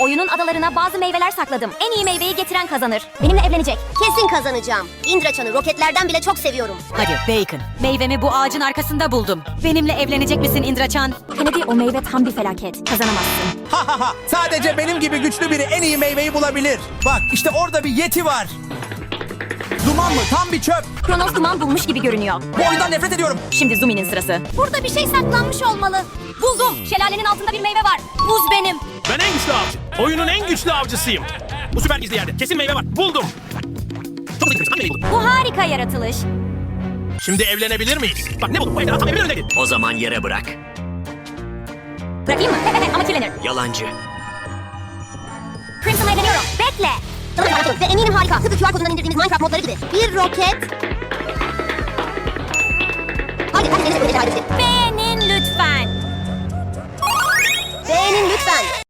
Oyunun adalarına bazı meyveler sakladım. En iyi meyveyi getiren kazanır. Benimle evlenecek. Kesin kazanacağım. Indraçan'ı roketlerden bile çok seviyorum. Hadi Bacon. Meyvemi bu ağacın arkasında buldum. Benimle evlenecek misin Indraçan? Kennedy o meyve tam bir felaket. Kazanamazsın. Ha ha ha. Sadece benim gibi güçlü biri en iyi meyveyi bulabilir. Bak işte orada bir yeti var. Duman mı? Tam bir çöp. Kronos duman bulmuş gibi görünüyor. Bu oyundan nefret ediyorum. Şimdi Zumi'nin sırası. Burada bir şey saklanmış olmalı. Buldum. Şelalenin altında bir Oyunun en güçlü avcısıyım. Bu süper gizli yerde. Kesin meyve var. Buldum. Çok hızlı Tam buldum. Bu harika yaratılış. Şimdi evlenebilir miyiz? Bak ne buldum? Bu ejderha tam evimin önündeydi. O zaman yere bırak. Bırakayım mı? Ama kirlenir. Yalancı. Crimson'a evleniyorum. Bekle. Sana tanıtım ve eminim harika. Tıpkı QR kodundan indirdiğimiz Minecraft modları gibi. Bir roket. Hadi hadi denize böyle hadi. Beğenin